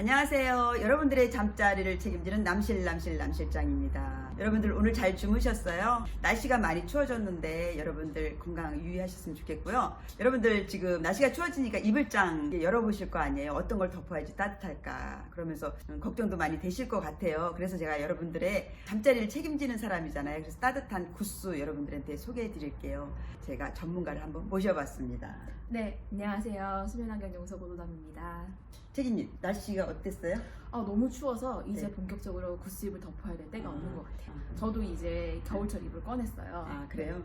안녕하세요. 여러분들의 잠자리를 책임지는 남실 남실 남실장입니다. 여러분들 오늘 잘 주무셨어요? 날씨가 많이 추워졌는데 여러분들 건강 유의하셨으면 좋겠고요. 여러분들 지금 날씨가 추워지니까 이불장 열어보실 거 아니에요? 어떤 걸 덮어야지 따뜻할까? 그러면서 음, 걱정도 많이 되실 것 같아요. 그래서 제가 여러분들의 잠자리를 책임지는 사람이잖아요. 그래서 따뜻한 구스 여러분들한테 소개해 드릴게요. 제가 전문가를 한번 모셔봤습니다. 네, 안녕하세요. 수면환경연구소 보도담입니다. 책임님, 날씨가 어땠어요? 아, 너무 추워서 이제 네. 본격적으로 구스입을 덮어야 될 때가 아, 없는 것 같아요. 아. 저도 이제 겨울철 이불 꺼냈어요. 아 그래요?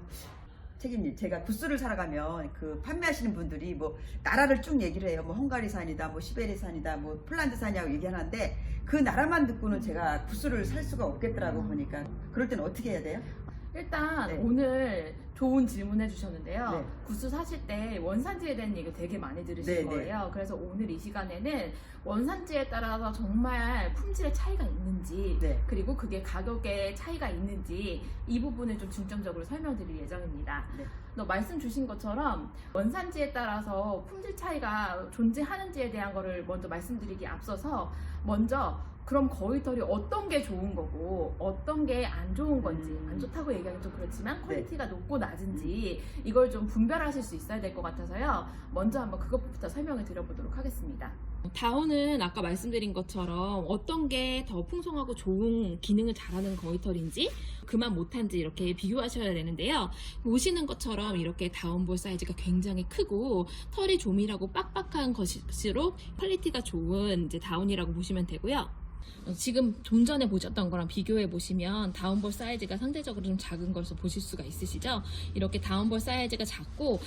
책임님 제가 구스를 사러 가면 그 판매하시는 분들이 뭐 나라를 쭉 얘기를 해요. 뭐 헝가리산이다, 뭐 시베리산이다, 뭐 폴란드산이라고 얘기하는데 그 나라만 듣고는 제가 구스를 살 수가 없겠더라고 음. 보니까 그럴 때는 어떻게 해야 돼요? 일단 네. 오늘 좋은 질문 해주셨는데요. 네. 구스 사실 때 원산지에 대한 얘기 되게 많이 들으실 네, 네. 거예요. 그래서 오늘 이 시간에는 원산지에 따라서 정말 품질의 차이가 있는지 네. 그리고 그게 가격의 차이가 있는지 이 부분을 좀 중점적으로 설명드릴 예정입니다. 네. 너 말씀 주신 것처럼 원산지에 따라서 품질 차이가 존재하는지에 대한 거를 먼저 말씀드리기 앞서서 먼저 그럼 거위털이 어떤 게 좋은 거고 어떤 게 안 좋은 건지 음. 안 좋다고 얘기하기 좀 그렇지만 네. 퀄리티가 높고 낮은지 이걸 좀 분별하실 수 있어야 될 것 같아서요. 먼저 한번 그것부터 설명을 드려보도록 하겠습니다. 다운은 아까 말씀드린 것처럼 어떤 게 더 풍성하고 좋은 기능을 잘하는 거위털인지 그만 못한지 이렇게 비교하셔야 되는데요. 보시는 것처럼 이렇게 다운볼 사이즈가 굉장히 크고 털이 조밀하고 빡빡한 것일수록 퀄리티가 좋은 이제 다운이라고 보시면 되고요. 어, 지금 좀 전에 보셨던 거랑 비교해 보시면 다운볼 사이즈가 상대적으로 좀 작은 것을 보실 수가 있으시죠? 이렇게 다운볼 사이즈가 작고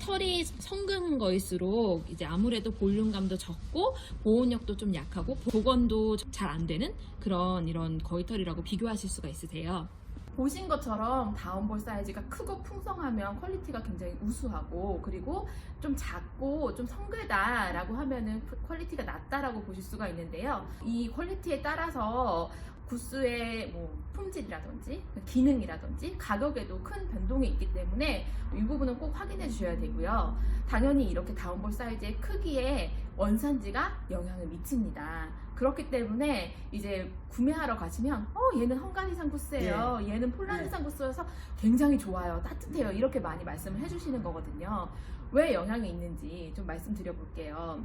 털이 성근 거일수록 이제 아무래도 볼륨감도 적고 보온력도 좀 약하고 복원도 잘 안 되는 그런 이런 거위털이라고 비교하실 수가 있으세요. 보신 것처럼 다운볼 사이즈가 크고 풍성하면 퀄리티가 굉장히 우수하고 그리고 좀 작고 좀 성글다라고 하면은 퀄리티가 낮다라고 보실 수가 있는데요. 이 퀄리티에 따라서 구스의 뭐 품질이라든지 기능이라든지 가격에도 큰 변동이 있기 때문에 이 부분은 꼭 확인해 주셔야 되고요. 당연히 이렇게 다운볼 사이즈의 크기에 원산지가 영향을 미칩니다. 그렇기 때문에 이제 구매하러 가시면 어 얘는 헝가리산 구스예요. 얘는 폴란드산 구스여서 굉장히 좋아요. 따뜻해요. 이렇게 많이 말씀을 해주시는 거거든요. 왜 영향이 있는지 좀 말씀드려 볼게요.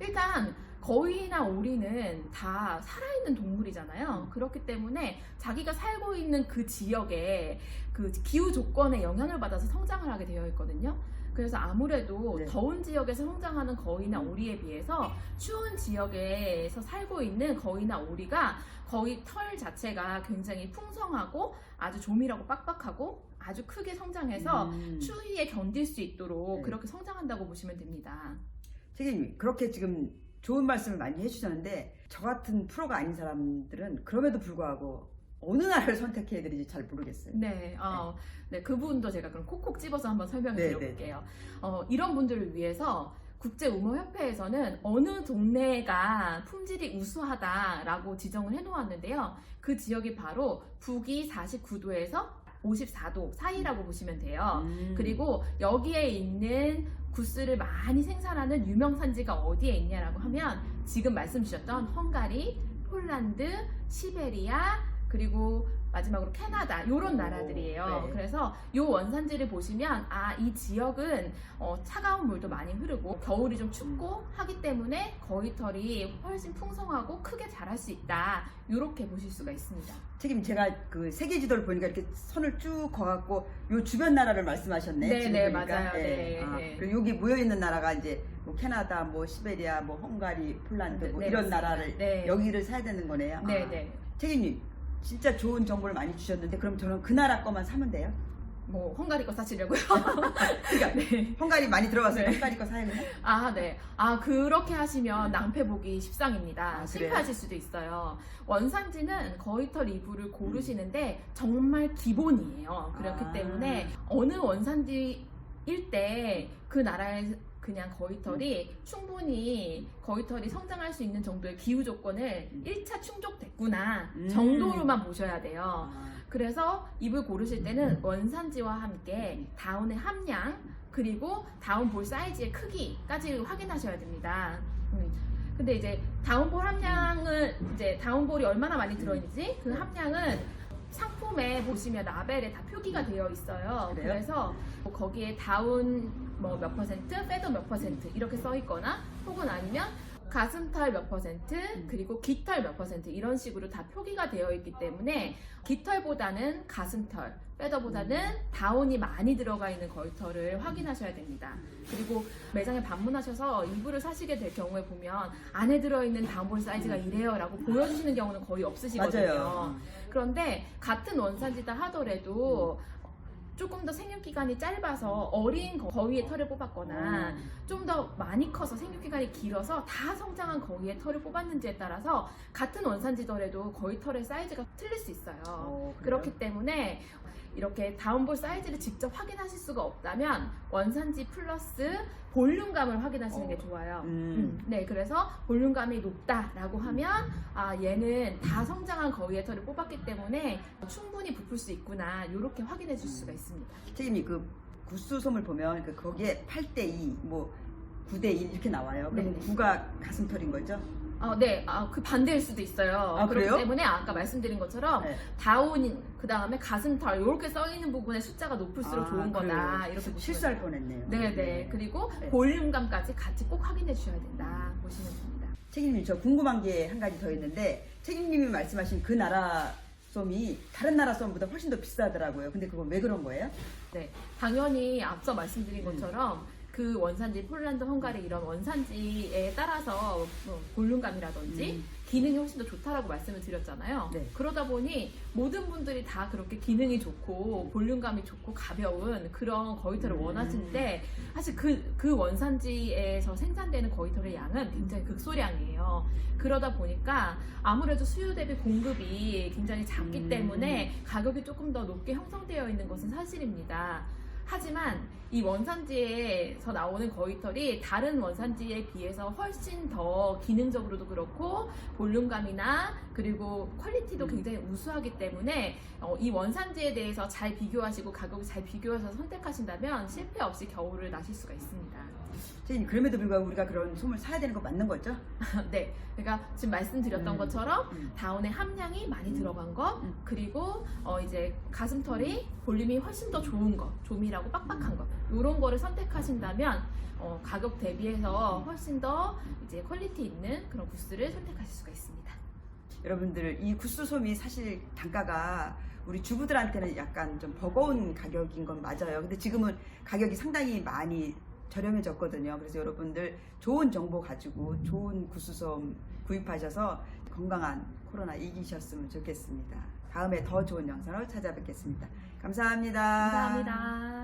일단 거위나 오리는 다 살아있는 동물이잖아요. 그렇기 때문에 자기가 살고 있는 그 지역에 그 기후 조건에 영향을 받아서 성장을 하게 되어 있거든요. 그래서 아무래도 네. 더운 지역에서 성장하는 거위나 오리에 비해서 추운 지역에서 살고 있는 거위나 오리가 거위 털 자체가 굉장히 풍성하고 아주 조밀하고 빡빡하고 아주 크게 성장해서 음. 추위에 견딜 수 있도록 네. 그렇게 성장한다고 보시면 됩니다. 책임님 그렇게 지금 좋은 말씀을 많이 해주셨는데 저 같은 프로가 아닌 사람들은 그럼에도 불구하고 어느 나라를 선택해야 되는지 잘 모르겠어요. 네, 어, 네, 그 부분도 제가 그럼 콕콕 집어서 한번 설명을 네, 드려볼게요. 어, 이런 분들을 위해서 국제우모협회에서는 어느 동네가 품질이 우수하다라고 지정을 해놓았는데요. 그 지역이 바로 북위 49도에서 54도 사이라고 보시면 돼요. 음. 그리고 여기에 있는 구스를 많이 생산하는 유명 산지가 어디에 있냐라고 하면 지금 말씀 주셨던 헝가리, 폴란드, 시베리아 그리고 마지막으로 캐나다 이런 오, 나라들이에요. 네. 그래서 이 원산지를 보시면 아 이 지역은 어, 차가운 물도 많이 흐르고 겨울이 좀 춥고 하기 때문에 거위털이 훨씬 풍성하고 크게 자랄 수 있다. 이렇게 보실 수가 있습니다. 책임 제가 그 세계 지도를 보니까 이렇게 선을 쭉 그어갖고 요 주변 나라를 말씀하셨네. 네, 네. 맞아요. 네, 아, 네. 그리고 여기 모여 있는 나라가 이제 뭐 캐나다, 뭐 시베리아, 뭐 헝가리, 폴란드 뭐 네, 이런 맞습니다. 나라를 네. 여기를 사야 되는 거네요. 네, 아. 네. 책임님 진짜 좋은 정보를 많이 주셨는데 그럼 저는 그 나라 거만 사면 돼요? 뭐 헝가리 거 사시려고요? 그러니까 네. 헝가리 많이 들어왔어요. 네. 헝가리 거 사야 되나? 아, 네. 아, 그렇게 하시면 낭패 보기 십상입니다. 아? 실패하실 수도 있어요. 원산지는 거위털 이불을 고르시는데 정말 기본이에요. 그렇기 아. 때문에 어느 원산지 일 때 그 나라의 그냥 거위털이 충분히 거위털이 성장할 수 있는 정도의 기후 조건을 1차 충족됐구나 음. 정도로만 보셔야 돼요. 아, 그래서 이불 고르실 때는 원산지와 함께 다운의 함량 그리고 다운 볼 사이즈의 크기까지 확인하셔야 됩니다. 음, 근데 이제 다운볼 함량을 이제 다운볼이 얼마나 많이 들어있는지 그 함량은 상품에 보시면 라벨에 다 표기가 되어 있어요. 그래요? 그래서 뭐 거기에 다운 뭐 몇 퍼센트, 빼도 몇 퍼센트 이렇게 써 있거나 혹은 아니면 가슴털 몇 퍼센트 그리고 깃털 몇 퍼센트 이런 식으로 다 표기가 되어 있기 때문에 깃털보다는 가슴털 빼더보다는 다운이 많이 들어가 있는 거위털을 확인하셔야 됩니다. 그리고 매장에 방문하셔서 이불을 사시게 될 경우에 보면 안에 들어있는 다운볼 사이즈가 이래요 라고 보여주시는 경우는 거의 없으시거든요. 맞아요. 그런데 같은 원산지다 하더라도 조금 더 생육 기간이 짧아서 어린 거- 거위의 털을 뽑았거나 좀 더 많이 커서 생육 기간이 길어서 다 성장한 거위의 털을 뽑았는지에 따라서 같은 원산지더라도 거위 털의 사이즈가 틀릴 수 있어요. 어? 그렇기 때문에 이렇게 다운볼 사이즈를 직접 확인하실 수가 없다면 원산지 플러스 볼륨감을 확인하시는 게 좋아요. 음. 음, 네, 그래서 볼륨감이 높다라고 하면 아 얘는 다 성장한 거위의 털을 뽑았기 때문에 충분히 부풀 수 있구나 이렇게 확인해 줄 수가 있습니다. 책임이 그 구스 솜을 보면 그 거기에 8대 2, 뭐 9대 1 이렇게 나와요. 그럼 네네. 9가 가슴털인 거죠? 아, 네, 아, 그 반대일 수도 있어요. 아, 그렇기 그래요? 때문에 아까 말씀드린 것처럼 네. 다운 그 다음에 가슴털 이렇게 써 있는 부분의 숫자가 높을수록 아, 좋은 거다 그래요. 이렇게 보시면 실수할 뻔했네요. 네, 네. 그리고 네. 볼륨감까지 같이 꼭 확인해 주셔야 된다 보시면 됩니다. 책임님 저 궁금한 게 한 가지 더 있는데 책임님이 말씀하신 그 나라 솜이 다른 나라 솜보다 훨씬 더 비싸더라고요. 근데 그건 왜 그런 거예요? 네, 당연히 앞서 말씀드린 것처럼 그 원산지 폴란드, 헝가리 이런 원산지에 따라서 뭐 볼륨감이라든지 음. 기능이 훨씬 더 좋다라고 말씀을 드렸잖아요. 네. 그러다 보니 모든 분들이 다 그렇게 기능이 좋고 볼륨감이 좋고 가벼운 그런 거위털을 음. 원하시는데 사실 그, 그 원산지에서 생산되는 거위털의 양은 굉장히 극소량이에요. 그러다 보니까 아무래도 수요 대비 공급이 굉장히 작기 음. 때문에 가격이 조금 더 높게 형성되어 있는 것은 사실입니다. 하지만 이 원산지에서 나오는 거위털이 다른 원산지에 비해서 훨씬 더 기능적으로도 그렇고 볼륨감이나 그리고 퀄리티도 음. 굉장히 우수하기 때문에 어, 이 원산지에 대해서 잘 비교하시고 가격을 잘 비교해서 선택하신다면 실패 없이 겨울을 나실 수가 있습니다. 책임님 그럼에도 불구하고 우리가 그런 솜을 사야 되는 거 맞는 거죠? 네, 그러니까 지금 말씀드렸던 음. 것처럼 음. 다운의 함량이 많이 음. 들어간 것, 음. 그리고 어 이제 가슴털이 볼륨이 훨씬 더 좋은 것, 조 밀하고 빡빡한 것, 이런 거를 선택하신다면 어, 가격 대비해서 훨씬 더 이제 퀄리티 있는 그런 구스를 선택하실 수가 있습니다. 여러분들 이 구스 솜이 사실 단가가 우리 주부들한테는 약간 좀 버거운 가격인 건 맞아요. 근데 지금은 가격이 상당히 많이 저렴해졌거든요. 그래서 여러분들 좋은 정보 가지고 좋은 구스솜 구입하셔서 건강한 코로나 이기셨으면 좋겠습니다. 다음에 더 좋은 영상으로 찾아뵙겠습니다. 감사합니다. 감사합니다.